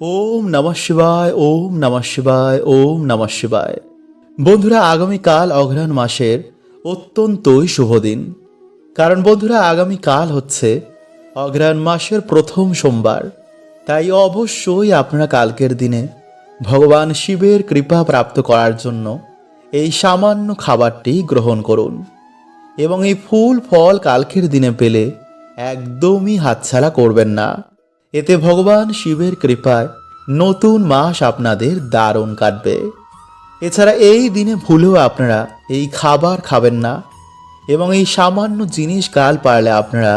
ওম নমঃ শিবায়, ওম নমঃ শিবায়, ওম নমঃ শিবায়। বন্ধুরা, আগামীকাল অঘ্রাণ মাসের অত্যন্তই শুভ দিন। কারণ বন্ধুরা, আগামীকাল হচ্ছে অঘ্রাণ মাসের প্রথম সোমবার। তাই অবশ্যই আপনারা কালকের দিনে ভগবান শিবের কৃপা প্রাপ্ত করার জন্য এই সামান্য খাবারটি গ্রহণ করুন। এবং এই ফুল ফল কালকের দিনে পেলে একদমই হাতছাড়া করবেন না। এতে ভগবান শিবের কৃপায় নতুন মাস আপনাদের দারুণ কাটবে। এছাড়া এই দিনে ভুলেও আপনারা এই খাবার খাবেন না এবং এই সামান্য জিনিস কাল পারলে আপনারা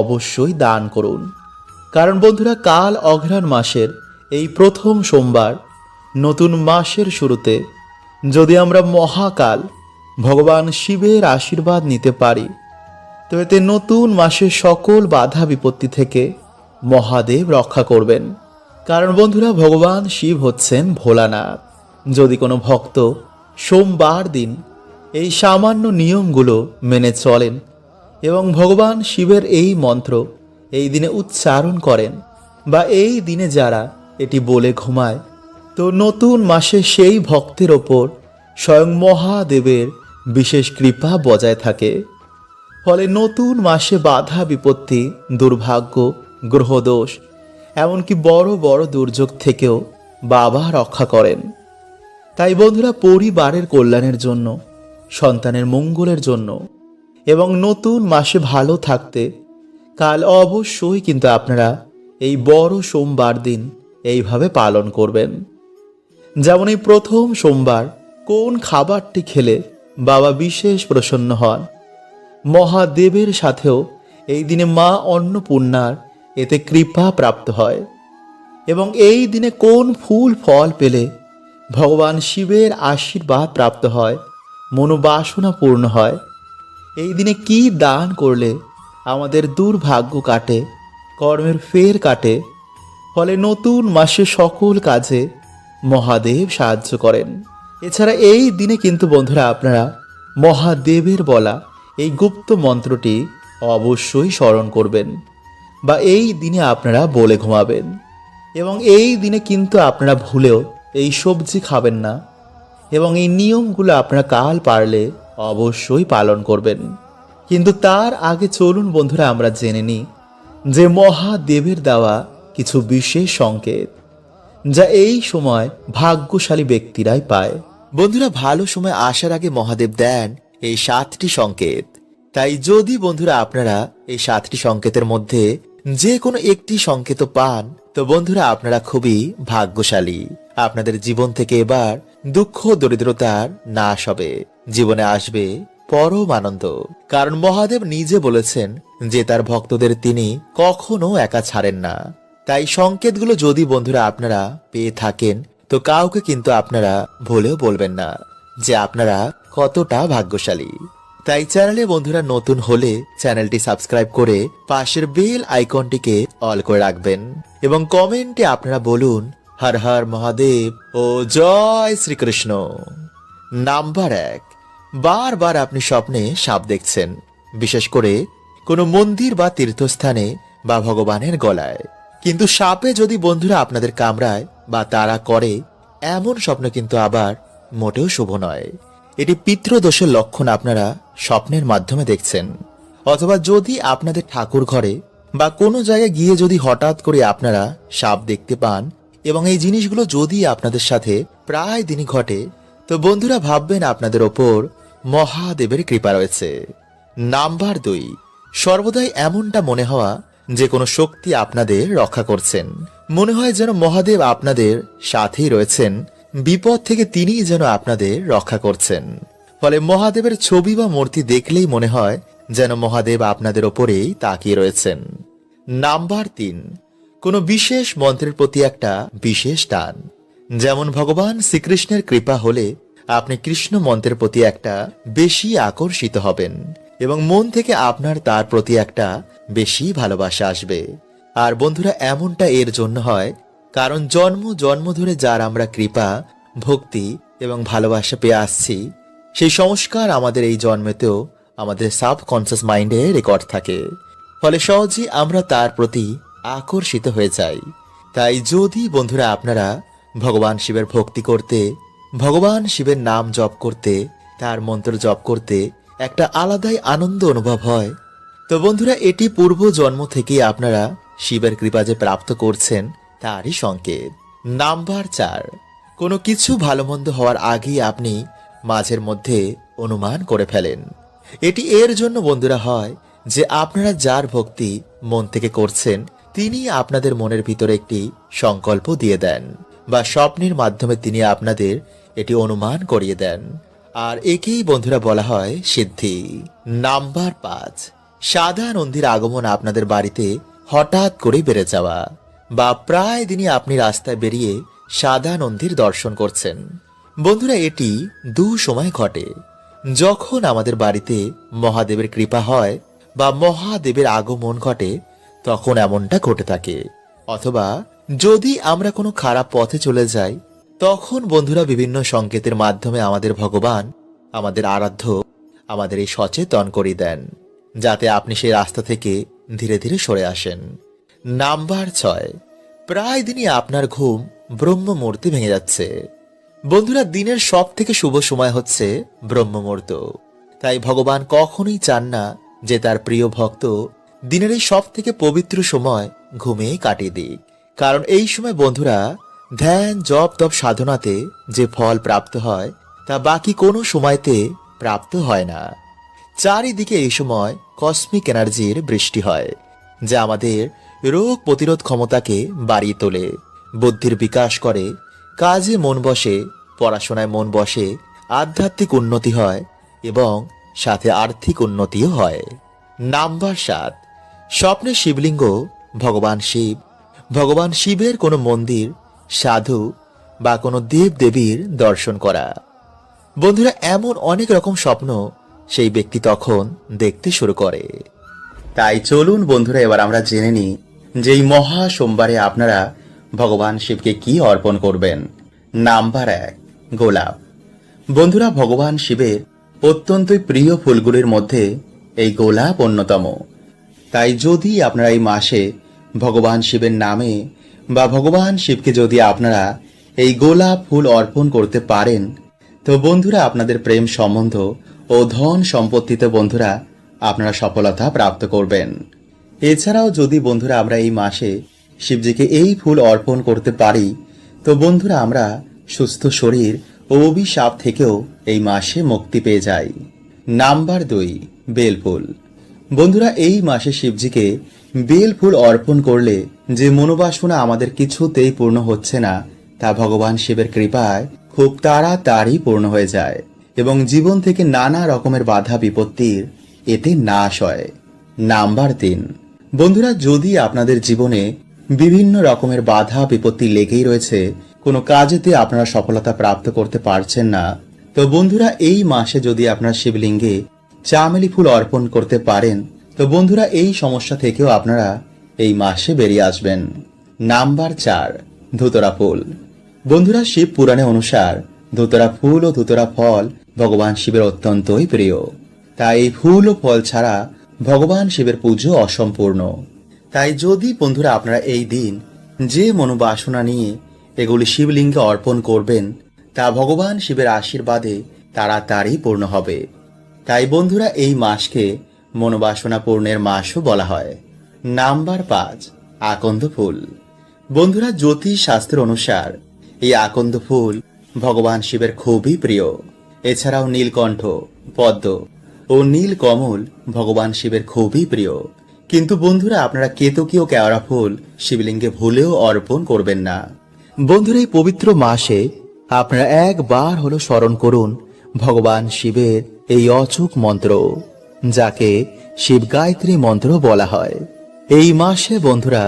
অবশ্যই দান করুন। কারণ বন্ধুরা, কাল অঘ্রাণ মাসের এই প্রথম সোমবার নতুন মাসের শুরুতে যদি আমরা মহাকাল ভগবান শিবের আশীর্বাদ নিতে পারি, তো এতে নতুন মাসের সকল বাধা বিপত্তি থেকে মহাদেব রক্ষা করবেন। কারণ বন্ধুরা, ভগবান শিব হচ্ছেন ভোলানাথ। যদি কোনো ভক্ত সোমবার দিন এই সামান্য নিয়মগুলো মেনে চলেন এবং ভগবান শিবের এই মন্ত্র এই দিনে উচ্চারণ করেন বা এই দিনে যারা এটি বলে ঘুমায়, তো নতুন মাসে সেই ভক্তের ওপর স্বয়ং মহাদেবের বিশেষ কৃপা বজায় থাকে। ফলে নতুন মাসে বাধা বিপত্তি, দুর্ভাগ্য গ্রহদোষ, এমনকি বড় বড় দুর্যোগ থেকেও বাবা রক্ষা করেন। তাই বন্ধুরা পরিবারের কল্যাণের জন্য, সন্তানের মঙ্গলের জন্য এবং নতুন মাসে ভালো থাকতে কাল অবশ্যই কিন্তু আপনারা এই বড় সোমবার দিন এইভাবে পালন করবেন। যেমন এই প্রথম সোমবার কোন খাবারটি খেলে বাবা বিশেষ প্রসন্ন হন, মহাদেবের সাথেও এই দিনে মা অন্নপূর্ণার এতে কৃপা প্রাপ্ত হয়। এবং এই দিনে কোন ফুল ফল পেলে ভগবান শিবের আশীর্বাদ প্রাপ্ত হয়, মনোবাসনা পূর্ণ হয়। এই দিনে কি দান করলে আমাদের দুর্ভাগ্য কাটে, কর্মের ফের কাটে, ফলে নতুন মাসে সকল কাজে মহাদেব সাহায্য করেন। এছাড়া এই দিনে কিন্তু বন্ধুরা আপনারা মহাদেবের বলা এই গুপ্ত মন্ত্রটি অবশ্যই স্মরণ করবেন। বা এই দিনে আপনারা বলে ঘুমাবেন। এবং এই দিনে কিন্তু আপনারা ভুলেও এই সবজি খাবেন না। এবং এই নিয়মগুলো আপনারা কাল পারলে অবশ্যই পালন করবেন। কিন্তু তার আগে চলুন বন্ধুরা, আমরা জেনে নিই যে মহাদেবের দেওয়া কিছু বিশেষ সংকেত যা এই সময় ভাগ্যশালী ব্যক্তিরাই পায়। বন্ধুরা, ভালো সময় আসার আগে মহাদেব দেন এই সাতটি সংকেত। তাই যদি বন্ধুরা আপনারা এই সাতটি সংকেতের মধ্যে যে কোনো একটি সংকেত পান, তো বন্ধুরা আপনারা খুবই ভাগ্যশালী। আপনাদের জীবন থেকে এবার দুঃখ দরিদ্রতার নাশ হবে। জীবনে আসবে পরম আনন্দ। কারণ মহাদেব নিজে বলেছেন যে তার ভক্তদের তিনি কখনো একা ছাড়েন না। তাই সংকেতগুলো যদি বন্ধুরা আপনারা পেয়ে থাকেন, তো কাউকে কিন্তু আপনারা ভুলেও বলবেন না যে আপনারা কতটা ভাগ্যশালী। তাই চ্যানেলে বন্ধুরা নতুন হলে চ্যানেলটি সাবস্ক্রাইব করে পাশের বেল আইকনটিকে অল করে রাখবেন এবং কমেন্টে আপনারা বলুন, হর হর মহাদেব ও জয় শ্রীকৃষ্ণ। নাম্বার এক, বারবার আপনি স্বপ্নে সাপ দেখছেন, বিশেষ করে কোনো মন্দির বা তীর্থস্থানে বা ভগবানের গলায়। কিন্তু সাপে যদি বন্ধুরা আপনাদের কামড়ায় বা তারা করে, এমন স্বপ্ন কিন্তু আবার মোটেও শুভ নয়। এটি পিতৃদোষের লক্ষণ আপনারা স্বপ্নের মাধ্যমে দেখছেন। অথবা যদি আপনাদের ঠাকুর ঘরে বা কোনো জায়গায় গিয়ে যদি হঠাৎ করে আপনারা সাপ দেখতে পান এবং এই জিনিসগুলো যদি আপনাদের সাথে প্রায় দিনই ঘটে, তো বন্ধুরা ভাববেন আপনাদের ওপর মহাদেবের কৃপা রয়েছে। নাম্বার দুই, সর্বদাই এমনটা মনে হওয়া যে কোনো শক্তি আপনাদের রক্ষা করছেন। মনে হয় যেন মহাদেব আপনাদের সাথেই রয়েছেন বিপদ থেকে তিনিই যেন আপনাদের রক্ষা করছেন। ফলে মহাদেবের ছবি বা মূর্তি দেখলেই মনে হয় যেন মহাদেব আপনাদের ওপরেই তাকিয়ে রয়েছেন। নাম্বার তিন, কোনো বিশেষ মন্ত্রের প্রতি একটা বিশেষ টান। যেমন ভগবান শ্রীকৃষ্ণের কৃপা হলে আপনি কৃষ্ণ মন্ত্রের প্রতি একটা বেশি আকর্ষিত হবেন এবং মন থেকে আপনার তার প্রতি একটা বেশি ভালোবাসা আসবে। আর বন্ধুরা, এমনটা এর জন্য হয় কারণ জন্ম জন্ম ধরে যার আমরা কৃপা, ভক্তি এবং ভালোবাসা পেয়ে আসছি, সেই সংস্কার আমাদের এই জন্মেতেও আমাদের সাবকনসিয়াস মাইন্ডে রেকর্ড থাকে। ফলে সহজেই আমরা তার প্রতি আকর্ষিত হয়ে যাই। তাই যদি বন্ধুরা আপনারা ভগবান শিবের ভক্তি করতে, ভগবান শিবের নাম জপ করতে, তার মন্ত্র জপ করতে একটা আলাদাই আনন্দ অনুভব হয়, তো বন্ধুরা এটি পূর্ব জন্ম থেকেই আপনারা শিবের কৃপা যে প্রাপ্ত করছেন তারই সংকেত। নাম্বার চার। কোনো কিছু ভালো মন্দ হওয়ার আগেই আপনি মাঝের মধ্যে অনুমান করে ফেলেন। এটি এর জন্য বন্ধুরা হয় যে আপনারা যার ভক্তি মন থেকে করছেন, তিনি আপনাদের মনের ভিতরে একটি সংকল্প দিয়ে দেন বা স্বপ্নের মাধ্যমে তিনি আপনাদের এটি অনুমান করিয়ে দেন। আর একেই বন্ধুরা বলা হয় সিদ্ধি। নাম্বার পাঁচ। সাদা নন্দীর আগমন আপনাদের বাড়িতে হঠাৎ করে বেড়ে যাওয়া। বা প্রায় দিনই আপনি রাস্তায় বেরিয়ে সাদা নন্দীর দর্শন করছেন। বন্ধুরা, এটি দু সময় ঘটে। যখন আমাদের বাড়িতে মহাদেবের কৃপা হয় বা মহাদেবের আগমন ঘটে, তখন এমনটা ঘটে থাকে। অথবা যদি আমরা কোনো খারাপ পথে চলে যাই, তখন বন্ধুরা বিভিন্ন সংকেতের মাধ্যমে আমাদের ভগবান, আমাদের আরাধ্য, আমাদের এই সচেতন করে দেন, যাতে আপনি সেই রাস্তা থেকে ধীরে ধীরে সরে আসেন। নাম্বার ছয়। প্রায় দিনই আপনার ঘুম ব্রহ্ম মূর্তি ভেঙে যাচ্ছে। বন্ধুরা, দিনের সব থেকে শুভ সময় হচ্ছে ব্রহ্ম মুহূর্ত তাই ভগবান কখনোই চান না যে তার প্রিয় ভক্ত দিনের এই সব থেকে পবিত্র সময় ঘুমিয়ে কাটিয়ে দিক। কারণ এই সময় বন্ধুরা, ধ্যান, জপ, তপ সাধনাতে যে ফল প্রাপ্ত হয়, তা বাকি কোনো সময়তে প্রাপ্ত হয় না। চারিদিকে এই সময় কসমিক এনার্জির বৃষ্টি হয়, যা আমাদের রোগ প্রতিরোধ ক্ষমতাকে বাড়িয়ে তোলে। বুদ্ধির বিকাশ করে, কাজে মন বসে, পড়াশোনায় মন বসে, আধ্যাত্মিক উন্নতি হয় এবং সাথে আর্থিক উন্নতিও হয়। নাম্বার সাত, স্বপ্নে শিবলিঙ্গ, ভগবান শিব। ভগবান শিবের কোনো মন্দির, সাধু বা কোনো দেব দেবীর দর্শন করা। বন্ধুরা, এমন অনেক রকম স্বপ্ন সেই ব্যক্তি তখন দেখতে শুরু করে। তাই চলুন বন্ধুরা, এবার আমরা জেনে নিই যে এই মহা সোমবারে আপনারা ভগবান শিবকে কি অর্পণ করবেন? নাম্বার এক, গোলাপ। বন্ধুরা, ভগবান শিবের অত্যন্তই প্রিয় ফুলগুলির মধ্যে এই গোলাপ অন্যতম। তাই যদি আপনারা এই মাসে ভগবান শিবের নামে বা ভগবান শিবকে যদি আপনারা এই গোলাপ ফুল অর্পণ করতে পারেন, তো বন্ধুরা, আপনাদের প্রেম সম্বন্ধ ও ধন সম্পত্তিতে বন্ধুরা আপনারা সফলতা প্রাপ্ত করবেন। এছাড়াও যদি বন্ধুরা আমরা এই মাসে শিবজিকে এই ফুল অর্পণ করতে পারি, তো বন্ধুরা আমরা সুস্থ শরীর ও অভিশাপ থেকেও এই মাসে মুক্তি পেয়ে যাই। নাম্বার দুই বেলফুল বন্ধুরা, এই মাসে শিবজিকে বেল ফুল অর্পণ করলে যে মনোবাসনা আমাদের কিছুতেই পূর্ণ হচ্ছে না, তা ভগবান শিবের কৃপায় খুব তাড়াতাড়ি পূর্ণ হয়ে যায় এবং জীবন থেকে নানা রকমের বাধা বিপত্তির এতে নাশ হয়। নাম্বার তিন বন্ধুরা, যদি আপনাদের জীবনে বিভিন্ন রকমের বাধা, বিপত্তি লেগেই রয়েছে, কোনো কাজেতে আপনারা সফলতা প্রাপ্ত করতে পারছেন না, তো বন্ধুরা, এই মাসে যদি আপনার শিবলিঙ্গে চামেলি ফুল অর্পণ করতে পারেন, তো বন্ধুরা, এই সমস্যা থেকেও আপনারা এই মাসে বেরিয়ে আসবেন। নাম্বার চার, ধুতরা ফুল। বন্ধুরা, শিব পুরাণে অনুসার ধুতরা ফুল ও ধুতরা ফল ভগবান শিবের অত্যন্তই প্রিয়। তাই এই ফুল ও ফল ছাড়া ভগবান শিবের পুজো অসম্পূর্ণ। তাই যদি বন্ধুরা আপনারা এই দিন যে মনোবাসনা নিয়ে এগুলি শিবলিঙ্গে অর্পণ করবেন, তা ভগবান শিবের আশীর্বাদে তাড়াতাড়ি পূর্ণ হবে। তাই বন্ধুরা এই মাসকে মনোবাসনা পূর্ণের মাসও বলা হয়। নাম্বার পাঁচ, আকন্দ ফুল। বন্ধুরা জ্যোতিষ শাস্ত্র অনুসার এই আকন্দ ফুল ভগবান শিবের খুবই প্রিয়। এছাড়াও নীলকণ্ঠ, পদ্ম ও নীল কমল ভগবান শিবের খুবই প্রিয়। কিন্তু বন্ধুরা, আপনারা কেতকী ও কেওড়া ফুল শিবলিঙ্গে ভুলেও অর্পণ করবেন না। বন্ধুরা, এই পবিত্র মাসে আপনারা একবার হলো স্মরণ করুন ভগবান শিবের এই অচুক মন্ত্র, যাকে শিব গায়ত্রী মন্ত্র বলা হয়। এই মাসে বন্ধুরা,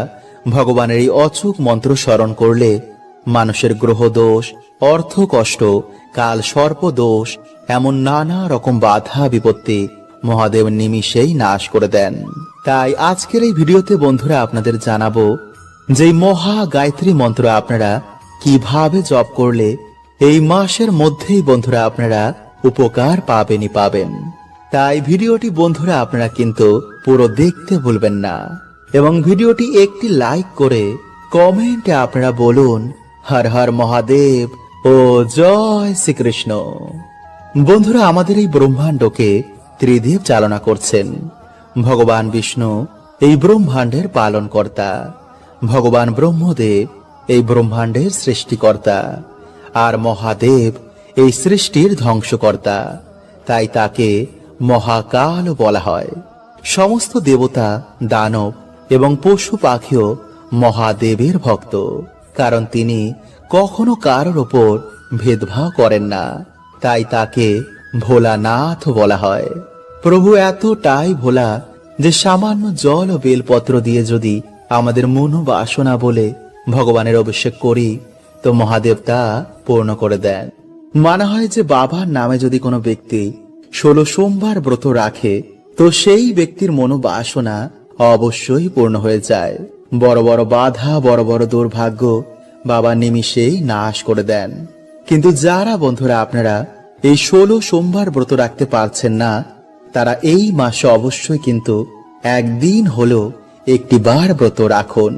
ভগবানের এই অচুক মন্ত্র স্মরণ করলে মানুষের গ্রহ দোষ অর্থ কষ্ট কাল সর্প দোষ এমন নানা রকম বাধা বিপত্তি মহাদেব নিমিষেই নাশ করে দেন। তাই আজকের এই ভিডিওতে বন্ধুরা আপনাদের জানাব যে মহা গায়ত্রী মন্ত্র আপনারা কীভাবে জপ করলে এই মাসের মধ্যেই বন্ধুরা আপনারা উপকার পাবেনই পাবেন। তাই ভিডিওটি বন্ধুরা আপনারা কিন্তু পুরো দেখতে ভুলবেন না এবং ভিডিওটি একটি লাইক করে কমেন্টে আপনারা বলুন, হর হর মহাদেব ও জয় শ্রীকৃষ্ণ। বন্ধুরা, আমাদের এই ব্রহ্মাণ্ডকে ত্রিদেব চালনা করছেন। ভগবান বিষ্ণু এই ব্রহ্মাণ্ডের পালনকর্তা। ভগবান ব্রহ্মদেব এই ব্রহ্মাণ্ডের সৃষ্টিকর্তা। আর মহাদেব এই সৃষ্টির ধ্বংসকর্তা। তাই তাকে মহাকাল বলা হয়। সমস্ত দেবতা, দানব এবং পশু পাখিও মহাদেবের ভক্ত। কারণ তিনি কখনো কারোর ওপর ভেদভাব করেন না। তাই তাকে ভোলানাথ বলা হয়। প্রভু এতটাই ভোলা যে সামান্য জল ও বেলপত্র দিয়ে যদি আমাদের মনোবাসনা বলে ভগবানের অভিষেক করি, তো মহাদেব তা পূর্ণ করে দেন। মানা হয় যে বাবার নামে যদি কোনো ব্যক্তি ষোলো সোমবার ব্রত রাখে, তো সেই ব্যক্তির মনোবাসনা অবশ্যই পূর্ণ হয়ে যায়। বড় বড় বাধা, বড় বড় দুর্ভাগ্য বাবা নিমিষেই নাশ করে দেন। কিন্তু যারা বন্ধুরা আপনারা এই ষোলো সোমবার ব্রত রাখতে পারছেন না, তারা এই মাসে অবশ্যই কিন্তু একদিন হলো একটি বার ব্রত রাখুন।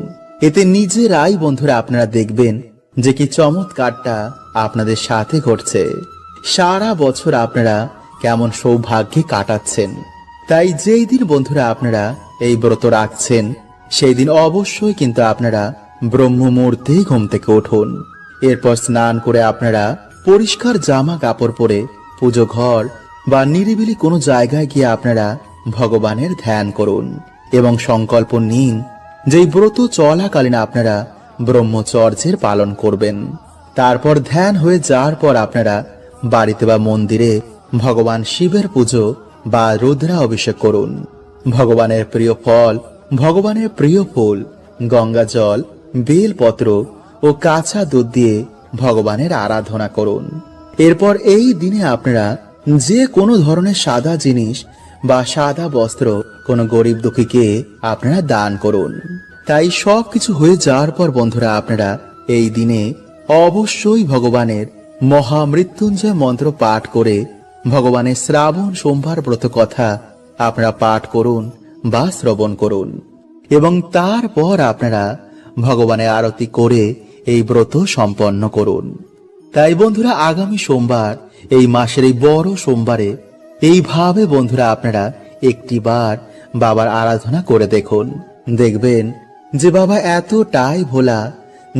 এতে নিজেরাই বন্ধুরা আপনারা দেখবেন যে কি চমৎকারটা আপনাদের সাথে ঘটছে। সারা বছর আপনারা কেমন সৌভাগ্যে কাটাচ্ছেন। তাই যেই দিন বন্ধুরা আপনারা এই ব্রত রাখছেন, সেই দিন অবশ্যই কিন্তু আপনারা ব্রহ্ম মুহূর্তে ঘুম থেকে উঠুন। এরপর স্নান করে আপনারা পরিষ্কার জামা কাপড় পরে পুজো ঘর বা নিরিবিলি কোনো জায়গায় গিয়ে আপনারা ভগবানের ধ্যান করুন এবং সংকল্প নিন যেই ব্রত চলাকালীন আপনারা ব্রহ্মচর্যের পালন করবেন। তারপর ধ্যান হয়ে যাওয়ার পর আপনারা বাড়িতে বা মন্দিরে ভগবান শিবের পুজো বা রুদ্রা অভিষেক করুন। ভগবানের প্রিয় ফল, ভগবানের প্রিয় ফুল, গঙ্গা জল, বেলপত্র ও কাঁচা দুধ দিয়ে ভগবানের আরাধনা করুন। এরপর এই দিনে আপনারা যে কোনো ধরনের সাদা জিনিস বা সাদা বস্ত্র কোনো গরিব দুঃখীকে আপনারা দান করুন। তাই সব কিছু হয়ে যাওয়ার পর বন্ধুরা আপনারা এই দিনে অবশ্যই ভগবানের মহামৃত্যুঞ্জয় মন্ত্র পাঠ করে ভগবানের শ্রাবণ সোমবার ব্রত কথা আপনারা পাঠ করুন বা শ্রবণ করুন। এবং তারপর আপনারা ভগবানের আরতি করে এই ব্রত সম্পন্ন করুন। তাই বন্ধুরা, আগামী সোমবার, এই মাসের এই বড় সোমবারে, এইভাবে বন্ধুরা আপনারা একটি বার বাবার আরাধনা করে দেখুন। দেখবেন যে বাবা এতটাই ভোলা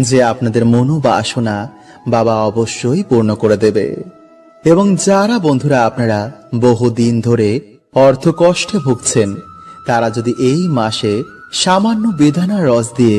যে আপনাদের মনোবাসনা বাবা অবশ্যই পূর্ণ করে দেবে। এবং যারা বন্ধুরা আপনারা বহুদিন ধরে অর্থ কষ্টে ভুগছেন, তারা যদি এই মাসে সামান্য বেদানার রস দিয়ে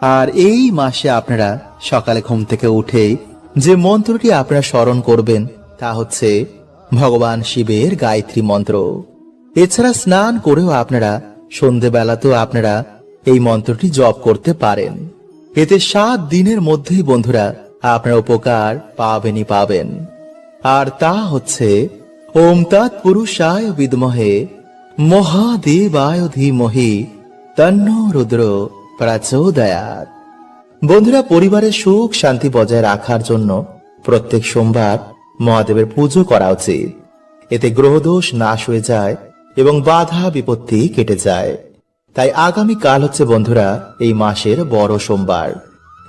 আর এই মাসে আপনারা সকালে ঘুম থেকে উঠে যে মন্ত্রটি আপনারা স্মরণ করবেন, তা হচ্ছে ভগবান শিবের গায়ত্রী মন্ত্র। এছাড়া স্নান করেও আপনারা সন্ধেবেলাতেও আপনারা এই মন্ত্রটি জপ করতে পারেন। এতে সাত দিনের মধ্যেই বন্ধুরা আপনার উপকার পাবেনই পাবেন। আর তা হচ্ছে ওম তৎ পুরুষায় বিদমহে মহাদেবায় ধীমহি তন্ন রুদ্র প্রচোদয়াত বন্ধুরা, পরিবারের সুখ শান্তি বজায় রাখার জন্য প্রত্যেক সোমবার মহাদেবের পুজো করা উচিত। এতে গ্রহদোষ নাশ হয়ে যায় এবং বাধা বিপত্তি কেটে যায়। তাই আগামী কাল হচ্ছে বন্ধুরা, এই মাসের বড় সোমবার।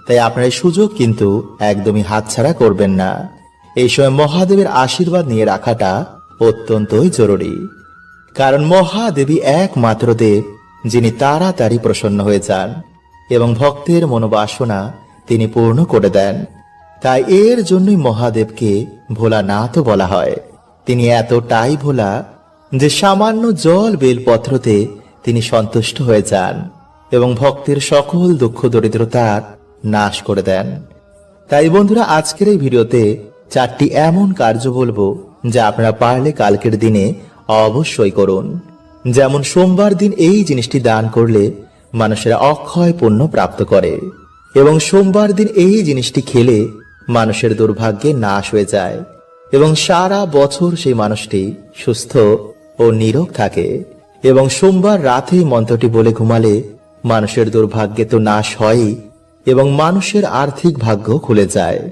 তাই আপনার এই সুযোগ কিন্তু একদমই হাতছাড়া করবেন না। এই সময় মহাদেবের আশীর্বাদ নিয়ে রাখাটা অত্যন্তই জরুরি। কারণ মহাদেবী একমাত্র দেব যিনি তাড়াতাড়ি প্রসন্ন হয়ে যান এবং ভক্তের মনোবাসনা তিনি পূর্ণ করে দেন। তাই এর জন্যই মহাদেবকে ভোলানাথও বলা হয়। তিনি এতটাই ভোলা যে সামান্য জল বেলপত্রতে তিনি সন্তুষ্ট হয়ে যান এবং ভক্তের সকল দুঃখ দরিদ্রতার নাশ করে দেন। তাই বন্ধুরা, আজকের এই ভিডিওতে চারটি এমন কার্য বলব যা আপনারা পারলে কালকের দিনে অবশ্যই করুন। যেমন সোমবার দিন এই জিনিসটি দান করলে মানুষেরা অক্ষয় পুণ্য প্রাপ্ত করে। এবং সোমবার দিন এই জিনিসটি খেলে মানুষের দুর্ভাগ্যে নাশ হয়ে যায় এবং সারা বছর সেই মানুষটি সুস্থ ও নিরোগ থাকে। এবং সোমবার রাতেই মন্ত্রটি বলে ঘুমালে মানুষের দুর্ভাগ্যে তো নাশ হয়ই এবং মানুষের আর্থিক ভাগ্য খুলে যায়।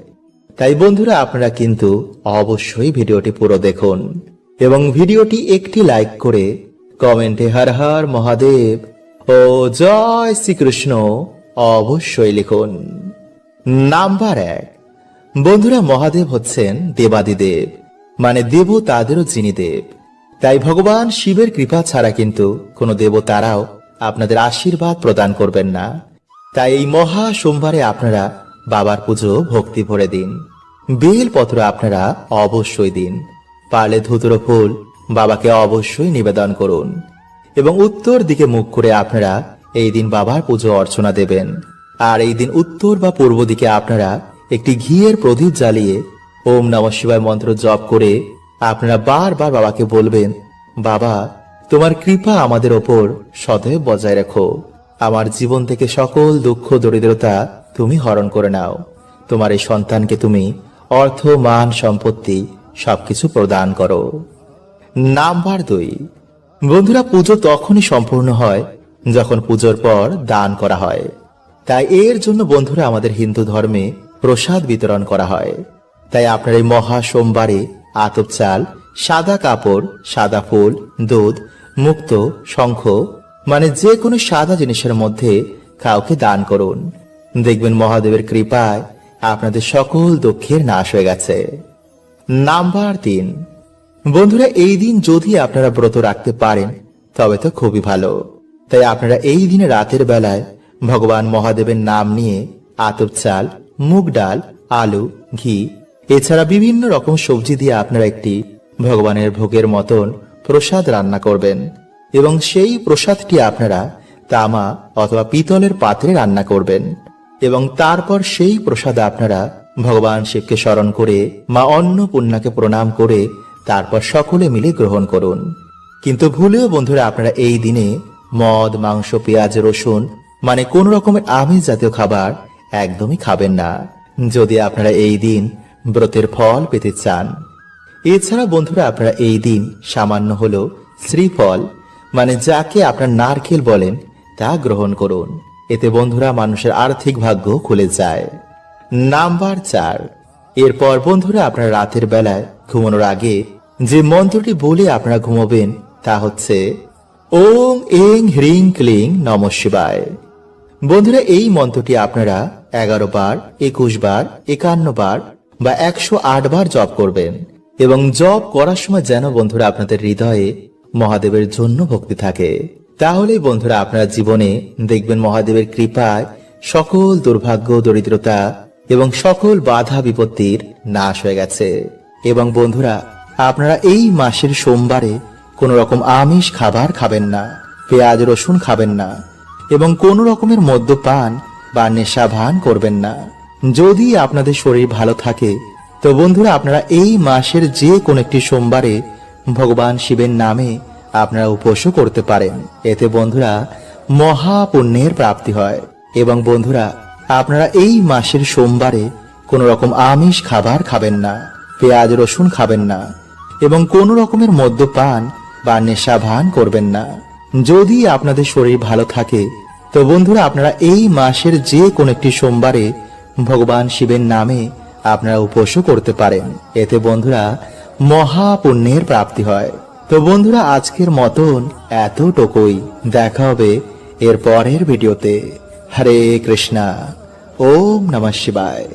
তাই বন্ধুরা, আপনারা কিন্তু অবশ্যই ভিডিওটি পুরো দেখুন এবং ভিডিওটি একটি লাইক করে কমেন্টে হর হর মহাদেব। ও জয় শ্রীকৃষ্ণ, অবশ্যই লিখুন। নাম্বার এক। বন্ধুরা, মহাদেব হচ্ছেন দেবাদিদেব মানে দেব তাদেরও যিনি দেব। তাই ভগবান শিবের কৃপা ছাড়া কিন্তু কোনো দেবতারাও আপনাদের আশীর্বাদ প্রদান করবেন না। তাই এই মহা সোমবারে আপনারা বাবার পুজো ভক্তি ভরে দিন। বেলপত্র আপনারা অবশ্যই দিন। পারলে ধুতুরো ফুল বাবাকে অবশ্যই নিবেদন করুন এবং উত্তর দিকে মুখ করে আপনারা এই দিন বাবার পুজো অর্চনা দেবেন। আর এই দিন উত্তর বা পূর্ব দিকে আপনারা একটি ঘিয়ের প্রদীপ জ্বালিয়ে ওম নম শিবায় মন্ত্র জপ করে আপনারা বারবার বাবাকে বলবেন, বাবা, তোমার কৃপা আমাদের ওপর সদয় বজায় রাখো। আমার জীবন থেকে সকল দুঃখ, দরিদ্রতা তুমি হরণ করে নাও। তোমার এই সন্তানকে তুমি অর্থ, মান, সম্পত্তি সবকিছু প্রদান করো। নাম্বার দুই। বন্ধুরা, পুজো তখনই সম্পূর্ণ হয় যখন পুজোর পর দান করা হয়। তাই এর জন্য বন্ধুরা, আমাদের হিন্দু ধর্মে প্রসাদ বিতরণ করা হয়। তাই আপনার এই মহা সোমবারে আতপ চাল, সাদা কাপড়, সাদা ফুল, দুধ, মুক্ত, শঙ্খ মানে যে কোনো সাদা জিনিসের মধ্যে কাউকে দান করুন। দেখবেন মহাদেবের কৃপায় আপনাদের সকল দুঃখের নাশ হয়ে গেছে। নাম্বার তিন বন্ধুরা, এই দিন যদি আপনারা ব্রত রাখতে পারেন, তবে তো খুবই ভালো। তাই আপনারা এই দিনে রাতের বেলায় ভগবান মহাদেবের নাম নিয়ে আতপ চাল, মুগ ডাল, আলু, ঘি, এছাড়া বিভিন্ন রকম সবজি দিয়ে আপনারা একটি ভগবানের ভোগের মতন প্রসাদ রান্না করবেন এবং সেই প্রসাদটি আপনারা তামা অথবা পিতলের পাত্রে রান্না করবেন এবং তারপর সেই প্রসাদ আপনারা ভগবান শিবকে স্মরণ করে মা অন্নপূর্ণাকে প্রণাম করে তারপর সকলে মিলে গ্রহণ করুন। কিন্তু ভুলেও বন্ধুরা, আপনারা এই দিনে মদ, মাংস, পেঁয়াজ, রসুন মানে কোন রকমের আমিষ জাতীয় খাবার একদমই খাবেন না। যদি আপনারা এই দিন ব্রতের ফল পেতে চান। এছাড়া বন্ধুরা, আপনারা এই দিন সামান্য হলো শ্রীফল মানে যাকে আপনার নারকেল বলেন, তা গ্রহণ করুন। এতে বন্ধুরা, মানুষের আর্থিক ভাগ্য খুলে যায়। নাম্বার চার। এরপর বন্ধুরা, আপনার রাতের বেলায় ঘুমানোর আগে যে মন্ত্রটি বলে আপনারা ঘুমাবেন, তা হচ্ছে, ওং এং হ্রিং ক্লিং নম শিবায়। বন্ধুরা, এই মন্ত্রটি আপনারা এগারো বার, একুশ বার, একান্ন বার বা একশো আট বার জপ করবেন এবং জপ করার সময় যেন বন্ধুরা আপনাদের হৃদয়ে মহাদেবের জন্য ভক্তি থাকে। তাহলে বন্ধুরা, আপনারা জীবনে দেখবেন মহাদেবের কৃপায় সকল দুর্ভাগ্য, দরিদ্রতা এবং সকল বাধা, বিপত্তির নাশ হয়ে গেছে। এবং বন্ধুরা আপনারা এই মাসের সোমবারে কোনো রকম আমিষ খাবার খাবেন না, পেঁয়াজ রসুন খাবেন না, এবং কোনো রকমের মদ্যপান বা নেশা ভান করবেন না। যদি আপনাদের শরীর ভালো থাকে, তো বন্ধুরা আপনারা এই মাসের যে কোনো একটি সোমবারে ভগবান শিবের নামে আপনারা উপোসও করতে পারেন। এতে বন্ধুরা মহাপুণ্যের প্রাপ্তি হয়। এবং বন্ধুরা, আপনারা এই মাসের সোমবারে কোনো রকম আমিষ খাবার খাবেন না, পেঁয়াজ রসুন খাবেন না এবং কোনো রকমের মদ্যপান বা নেশা ভান করবেন না। যদি আপনাদের শরীর ভালো থাকে, তো বন্ধুরা আপনারা এই মাসের যে কোনো একটি সোমবারে ভগবান শিবের নামে আপনারা উপোসও করতে পারেন। এতে বন্ধুরা মহাপুণ্যের প্রাপ্তি হয়। তো বন্ধুরা আজকের মতন এতটুকুই। দেখা হবে এর পরের ভিডিওতে। হরে কৃষ্ণা। ওম নমঃ শিবায়।